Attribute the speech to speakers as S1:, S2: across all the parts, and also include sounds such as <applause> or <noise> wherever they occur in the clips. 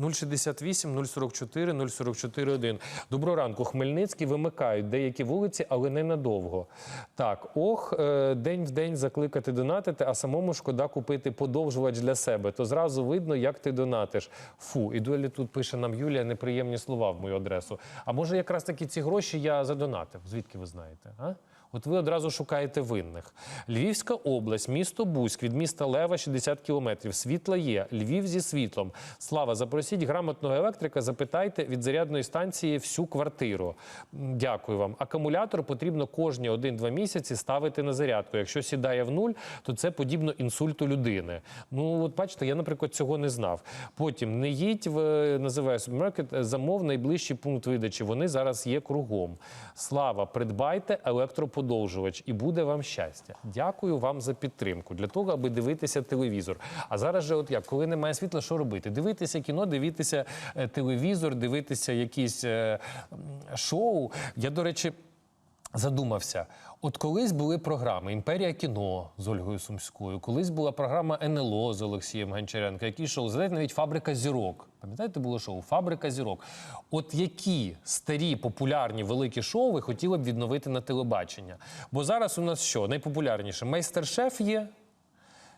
S1: 068 044 044 1. Доброго ранку. Хмельницький вимикають деякі вулиці, але ненадовго. Так, ох, е, день в день закликати донатити, а самому шкода купити подовжувач для себе. То зразу видно, як ти донатиш. Фу, і долі тут пише нам Юлія неприємні слова в мою адресу. А може, якраз таки ці гроші я задонатив? Звідки ви знаєте? А? От ви одразу шукаєте винних. Львівська область, місто Бузьк, від міста Лева 60 кілометрів. Світла є. Львів зі світлом. Слава, запросіть грамотного електрика, запитайте від зарядної станції всю квартиру. Дякую вам. Акумулятор потрібно кожні 1-2 місяці ставити на зарядку. Якщо сідає в нуль, то це подібно інсульту людини. Ну, от бачите, я, наприклад, цього не знав. Потім не їдь в називає супермаркет, замов найближчий пункт видачі. Вони зараз є кругом. Слава, придбайте електроподовжувач і буде вам щастя. Дякую вам за підтримку для того, аби дивитися телевізор. А зараз же, от як, коли немає світла, що робити? Дивитися кіно, дивитися е, телевізор, дивитися якісь е, шоу. Я, до речі. Задумався, от колись були програми Імперія кіно з Ольгою Сумською, колись була програма НЛО з Олексієм Гончаренко, який шоу здається навіть Фабрика зірок. Пам'ятаєте, було шоу Фабрика зірок. От які старі популярні великі шоу ви хотіли б відновити на телебачення? Бо зараз у нас що? Найпопулярніше майстер-шеф є,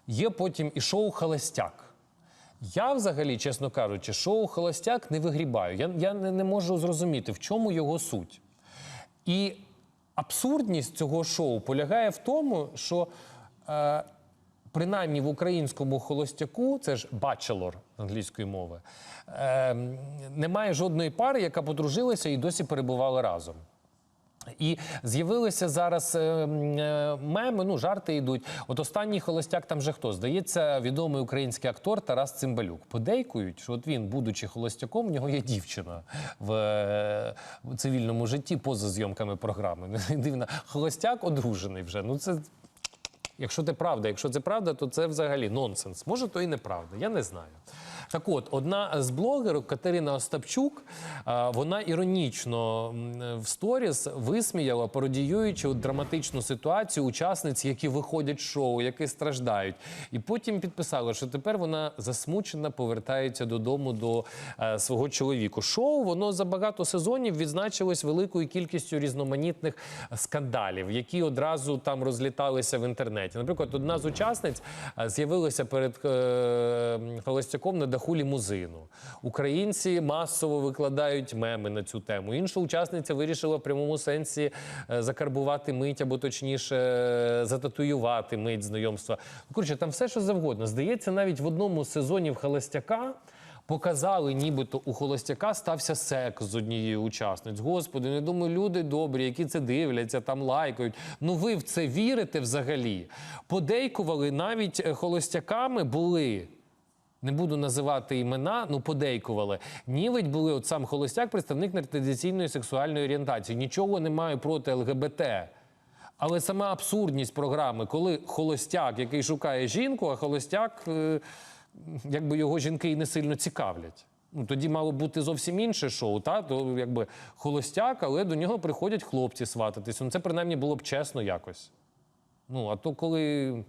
S1: є потім і шоу Холостяк. Я взагалі, чесно кажучи, шоу Холостяк не вигрібаю. Я, я не, не можу зрозуміти, в чому його суть. І абсурдність цього шоу полягає в тому, що е, принаймні в українському холостяку, це ж бачелор англійської мови, е, немає жодної пари, яка подружилася і досі перебувала разом. І з'явилися зараз е, е, меми, ну жарти йдуть. От останній холостяк там же хто? Здається, відомий український актор Тарас Цимбалюк. Подейкують, що от він, будучи холостяком, в нього є дівчина е, в цивільному житті поза зйомками програми. <laughs> Дивно, холостяк одружений вже. Ну це. Якщо це правда, якщо це правда, то це взагалі нонсенс. Може, то і неправда, я не знаю. Так от, одна з блогерок Катерина Остапчук, вона іронічно в сторіс висміяла, пародіюючи драматичну ситуацію учасниць, які виходять з шоу, які страждають. І потім підписала, що тепер вона засмучена, повертається додому до е, свого чоловіка. Шоу воно за багато сезонів відзначилось великою кількістю різноманітних скандалів, які одразу там розліталися в інтернеті. Наприклад, одна з учасниць е, з'явилася перед е, холостяком на даху лімузину. Українці масово викладають меми на цю тему. Інша учасниця вирішила в прямому сенсі е, закарбувати мить або точніше е, зататуювати мить знайомства. Коротше, там все, що завгодно. Здається, навіть в одному з сезонів холостяка. Показали, нібито у холостяка стався секс з однією учасниць. Господи, я думаю, люди добрі, які це дивляться, там лайкають. Ну ви в це вірите взагалі? Подейкували навіть е, холостяками були. Не буду називати імена, ну подейкували. Нівить були от сам холостяк, представник нетрадиційної сексуальної орієнтації. Нічого не маю проти ЛГБТ. Але сама абсурдність програми, коли холостяк, який шукає жінку, а холостяк, е, якби його жінки і не сильно цікавлять. Ну, тоді мало бути зовсім інше шоу, та? то якби холостяк, але до нього приходять хлопці свататись. Ну, це принаймні було б чесно якось. Ну, а то коли.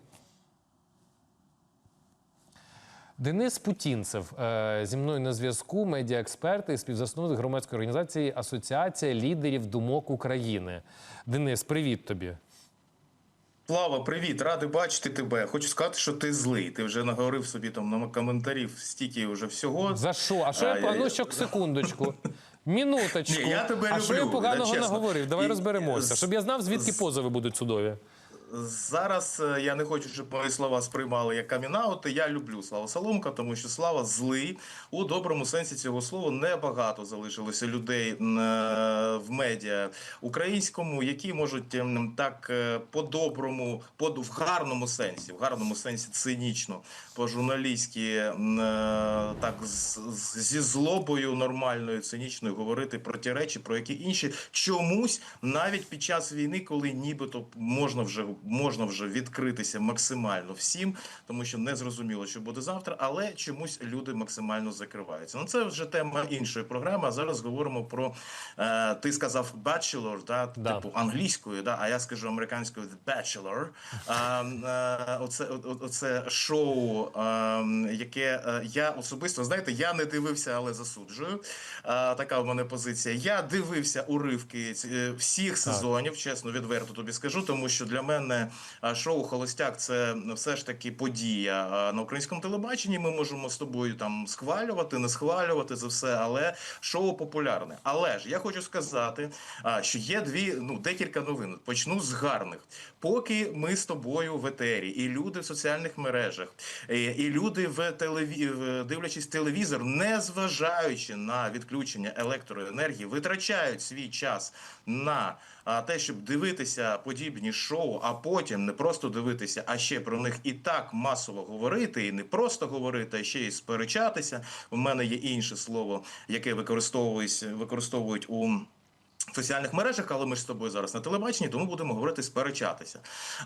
S1: Денис Путінцев е, зі мною на зв'язку, медіаексперт і співзасновник громадської організації Асоціація лідерів думок України. Денис, привіт тобі.
S2: Слава, привіт, радий бачити тебе. Хочу сказати, що ти злий. Ти вже наговорив собі там на коментарів стільки вже всього.
S1: За що? А що
S2: А,
S1: погано?
S2: я-
S1: Ну, що <laughs> секундочку. Минуточку.
S2: Ні, я тебе
S1: а що я поганого
S2: чесно.
S1: наговорив? Давай
S2: І-
S1: розберемося, щоб я знав, звідки позови будуть судові.
S2: Зараз е, я не хочу, щоб мої слова сприймали як камінаути. Я люблю Слава Соломка, тому що Слава злий у доброму сенсі цього слова. Небагато залишилося людей е, в медіа українському, які можуть ем, так е, по-доброму, по в гарному сенсі, в гарному сенсі цинічно, по-журналістськи е, так зі злобою нормальною, цинічною говорити про ті речі, про які інші чомусь навіть під час війни, коли нібито можна вже можна вже відкритися максимально всім, тому що не зрозуміло, що буде завтра, але чомусь люди максимально закриваються. Ну це вже тема іншої програми. А зараз говоримо про е, ти сказав bachelor, да,
S1: Да.
S2: типу англійською, да, а я скажу американською The Bachelor. А, е, оце, о- оце шоу, е, яке е, я особисто знаєте, я не дивився, але засуджую. А, така в мене позиція. Я дивився уривки е, всіх сезонів, чесно, відверто тобі скажу, тому що для мене а, шоу Холостяк це все ж таки подія на українському телебаченні. Ми можемо з тобою там схвалювати, не схвалювати за все, але шоу популярне. Але ж я хочу сказати, що є дві ну декілька новин. Почну з гарних. Поки ми з тобою в етері, і люди в соціальних мережах, і люди в телеві... дивлячись телевізор, не зважаючи на відключення електроенергії, витрачають свій час на а, те, щоб дивитися подібні шоу, а потім не просто дивитися, а ще про них і так масово говорити, і не просто говорити, а ще й сперечатися. У мене є інше слово, яке використовують, у. В соціальних мережах, але ми ж з тобою зараз на телебаченні, тому будемо говорити сперечатися.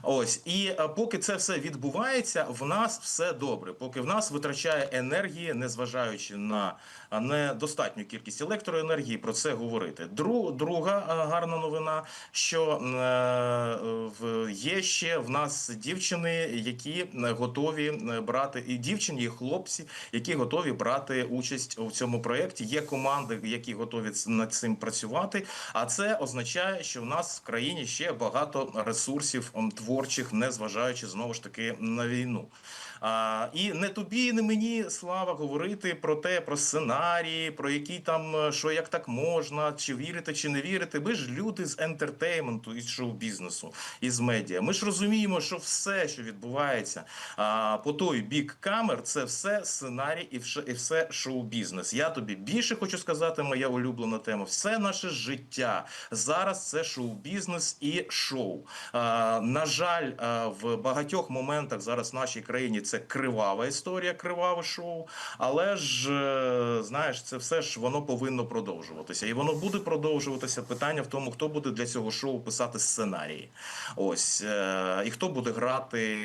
S2: Ось і поки це все відбувається, в нас все добре. Поки в нас витрачає енергії, незважаючи на недостатню кількість електроенергії, про це говорити. Дру, друга гарна новина, що е, є ще в нас дівчини, які е, готові е, брати і дівчині, і хлопці, які готові брати участь у цьому проєкті. Є команди, які готові над цим працювати. А це означає, що в нас в країні ще багато ресурсів творчих, не зважаючи знову ж таки на війну. І не тобі, не мені слава говорити про те, про сценарії, про які там е, що як так можна, чи вірити, чи не вірити. Ми ж люди з ентертейменту із шоу-бізнесу, із медіа. Ми ж розуміємо, що все, що відбувається а, по той бік камер, це все сценарій і все шоу-бізнес. Я тобі більше хочу сказати, моя улюблена тема. Все наше життя зараз це шоу-бізнес і шоу. На жаль, в багатьох моментах зараз в нашій країні це кривава історія, криваве шоу. Але ж е, знаєш, це все ж воно повинно продовжуватися, і воно буде продовжуватися. Питання в тому, хто буде для цього шоу писати сценарії. Ось е, і хто буде грати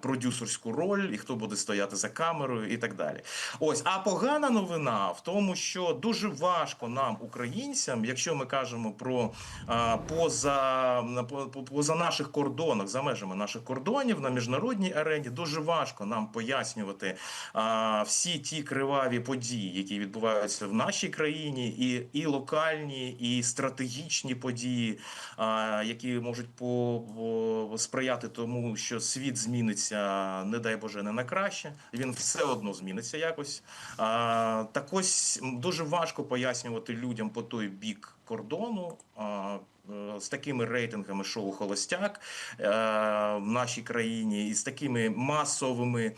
S2: продюсерську роль, і хто буде стояти за камерою, і так далі. Ось, а погана новина в тому, що дуже важко нам, українцям, якщо ми кажемо про поза, по- по- поза наших кордонах, за межами наших кордонів на міжнародній арені, дуже важко нам пояснювати а, всі ті криваві події, які відбуваються в нашій країні, і, і локальні, і стратегічні події, а, які можуть по, по сприяти тому, що світ зміниться, не дай Боже, не на краще. Він все одно зміниться якось. А, так ось дуже важко пояснювати людям по той бік кордону. Е, з такими рейтингами шоу Холостяк е, в нашій країні, і з такими масовими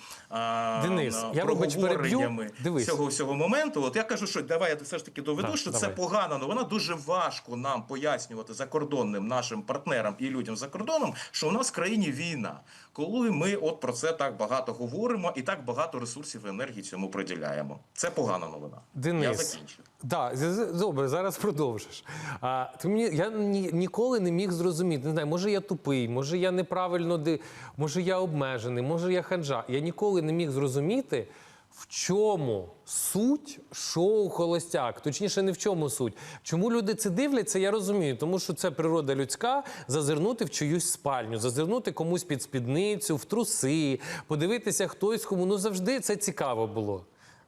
S1: Денис,
S2: а,
S1: я,
S2: проговореннями
S1: Дивись.
S2: цього всього моменту. От я кажу, що давай я все ж таки доведу,
S1: Так,
S2: що
S1: давай.
S2: це погана новина. Дуже важко нам пояснювати закордонним нашим партнерам і людям за кордоном, що у нас в країні війна. Коли ми от про це так багато говоримо і так багато ресурсів і енергії цьому приділяємо. Це погана новина. Я
S1: Денис,
S2: закінчу.
S1: Да, добре, зараз продовжиш. А, ти мені, я ні, ніколи не міг зрозуміти. Не знаю, може я тупий, може я неправильно ди, може я обмежений, може я ханжа. Я ніколи не міг зрозуміти, в чому суть шоу Холостяк. Точніше, не в чому суть. Чому люди це дивляться, я розумію, тому що це природа людська зазирнути в чиюсь спальню, зазирнути комусь під спідницю, в труси, подивитися хтось кому. Ну завжди це цікаво було.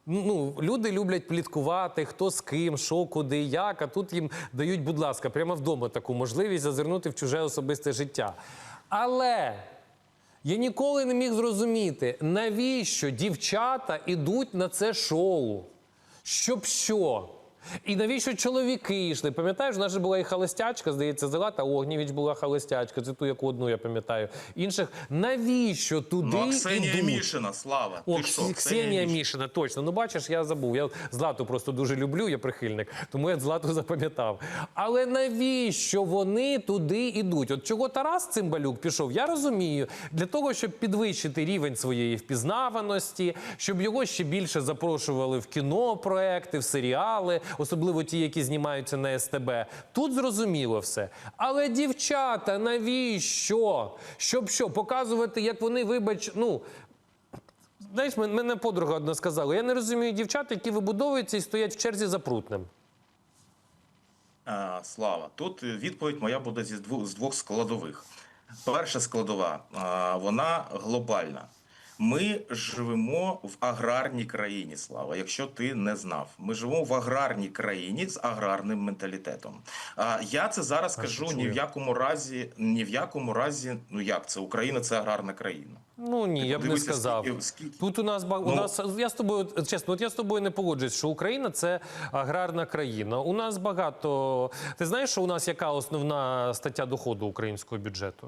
S1: Ну, люди люблять пліткувати, хто з ким, що, куди, як. А тут їм дають, будь ласка, прямо вдома таку можливість зазирнути в чуже особисте життя. Але я ніколи не міг зрозуміти, навіщо дівчата йдуть на це шоу. Щоб що? І навіщо чоловіки йшли? Пам'ятаєш, у нас же була і холостячка, здається, Зелата Огнєвіч була холостячка, це ту, яку одну я пам'ятаю. Інших навіщо туди
S2: Ну, Ксенія
S1: ідуть?
S2: Мішина, слава.
S1: О,
S2: Ти що,
S1: Ксенія, Ксенія Мішина, точно. Ну бачиш, я забув. Я Злату просто дуже люблю, я прихильник, тому я Злату запам'ятав. Але навіщо вони туди йдуть? От чого Тарас Цимбалюк пішов, я розумію. Для того, щоб підвищити рівень своєї впізнаваності, щоб його ще більше запрошували в кіно проекти, в серіали. Особливо ті, які знімаються на СТБ. Тут зрозуміло все. Але дівчата, навіщо? Щоб що? Показувати, як вони, вибач, ну. Знаєш, мене подруга одна сказала: я не розумію дівчат, які вибудовуються і стоять в черзі за прутнем.
S2: А, Слава, тут відповідь моя буде зі двох, з двох складових. Перша складова, а, вона глобальна. Ми живемо в аграрній країні, Слава. Якщо ти не знав, ми живемо в аграрній країні з аграрним менталітетом. А я це зараз
S1: А,
S2: кажу ні в якому разі, ні в якому разі. Ну як це Україна це аграрна країна.
S1: Ну ні, я б не сказав.
S2: скільки- скільки-
S1: Тут у нас у
S2: Ну-
S1: нас я з тобою чесно, от я з тобою не погоджуюсь, що Україна це аграрна країна. У нас багато. Ти знаєш, що у нас яка основна стаття доходу українського бюджету?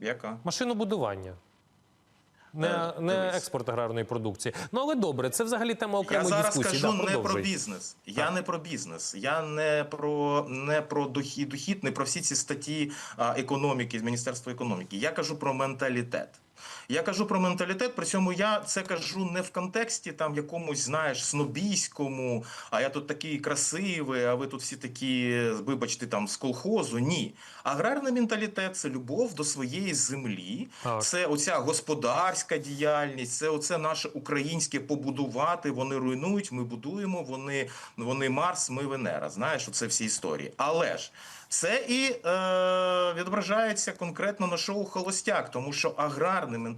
S2: Яка?
S1: Машинобудування. Не,
S2: Е,
S1: не експорт аграрної продукції. Ну але добре, це взагалі тема
S2: Я зараз
S1: дискусії.
S2: кажу
S1: Да,
S2: не про бізнес. Я не про бізнес. Я не про не про дохід, дохід, не про всі ці статті економіки з Міністерства економіки. Я кажу про менталітет. Я кажу про менталітет, при цьому я це кажу не в контексті там якомусь, знаєш, снобійському, а я тут такий красивий, а ви тут всі такі, вибачте, там з колхозу. Ні. Аграрний менталітет це любов до своєї землі,
S1: Так.
S2: це оця господарська діяльність, це оце наше українське побудувати. Вони руйнують, ми будуємо. Вони, вони Марс, ми Венера. Знаєш, оце всі історії. Але ж це і е, відображається конкретно на шоу Холостяк, тому що аграрний менталітет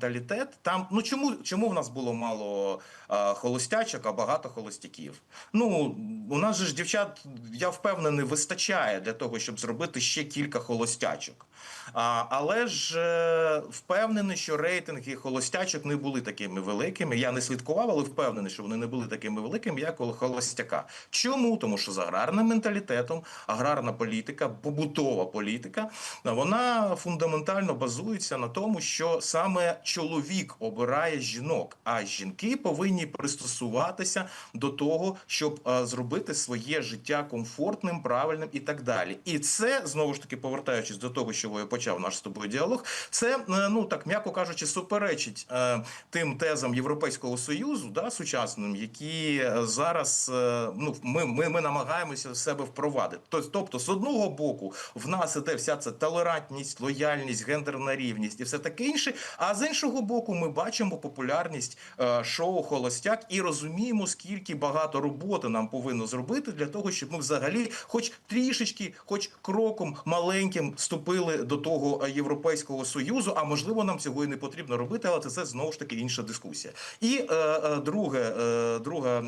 S2: там. Ну чому, чому в нас було мало е, холостячок, а багато холостяків? Ну у нас же ж дівчат, я впевнений, вистачає для того, щоб зробити ще кілька холостячок. А, але ж е, впевнений, що рейтинги холостячок не були такими великими. Я не слідкував, але впевнений, що вони не були такими великими, як холостяка. Чому? Тому що з аграрним менталітетом, аграрна політика, побутова політика, вона фундаментально базується на тому, що саме чоловік обирає жінок, а жінки повинні пристосуватися до того, щоб е, зробити своє життя комфортним, правильним і так далі. І це знову ж таки повертаючись до того, що я почав наш з тобою діалог. Це е, ну так м'яко кажучи, суперечить е, тим тезам Європейського союзу, да, сучасним, які зараз ну ми, ми, ми намагаємося себе впровадити. Тобто, з одного боку, в нас іде вся ця толерантність, лояльність, гендерна рівність і все таке інше. А з іншого боку, ми бачимо популярність е, шоу Холостяк і розуміємо, скільки багато роботи нам повинно зробити для того, щоб ми взагалі, хоч трішечки, хоч кроком маленьким, вступили до того е, європейського союзу. А можливо, нам цього і не потрібно робити, але це, це знову ж таки інша дискусія. І е, друге, друга,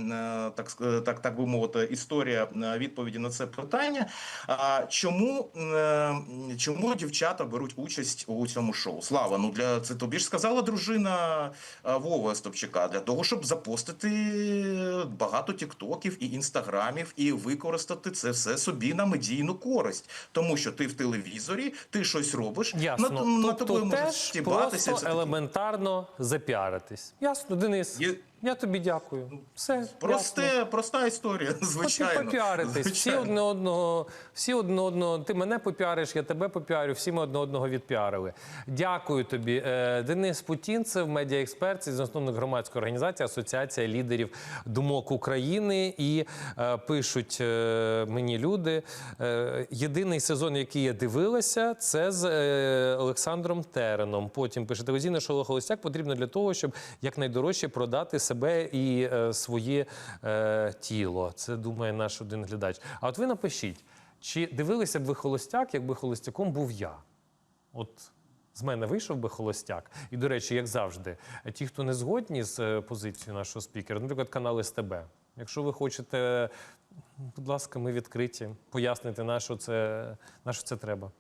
S2: так так, так би мовити, історія відповіді на це питання. А чому, чому дівчата беруть участь у цьому шоу? Слава, ну для це тобі ж сказала дружина е, Вова Стопчика для того, щоб запостити багато тіктоків і інстаграмів і використати це все собі на медійну користь, тому що ти в телевізорі, ти щось робиш,
S1: Ясно.
S2: на, на тобою
S1: тобто
S2: можуть стібатися.
S1: просто елементарно запіаритись. Ясно, Денис.
S2: Є-
S1: Я тобі дякую. Все. ясно.
S2: Просте, проста історія,
S1: Хочу
S2: звичайно.
S1: попіаритись. Всі одне одного, всі одне одного. Ти мене попіариш, я тебе попіарю. Всі ми одне одного відпіарили. Дякую тобі. Е, Денис Путінцев, медіаексперт, із засновник громадської організації Асоціація лідерів думок України. І е, пишуть е, мені люди. Е, єдиний сезон, який я дивилася, це з е, Олександром Тереном. Потім пише телевізійне шоу Холостяк потрібно для того, щоб якнайдорожче продати себе і е, своє е, тіло. Це думає наш один глядач. А от ви напишіть, чи дивилися б ви холостяк, якби холостяком був я? От з мене вийшов би холостяк. І, до речі, як завжди, ті, хто не згодні з е, позицією нашого спікера, наприклад, канал СТБ. Якщо ви хочете, будь ласка, ми відкриті, пояснити, на що це, на що це треба.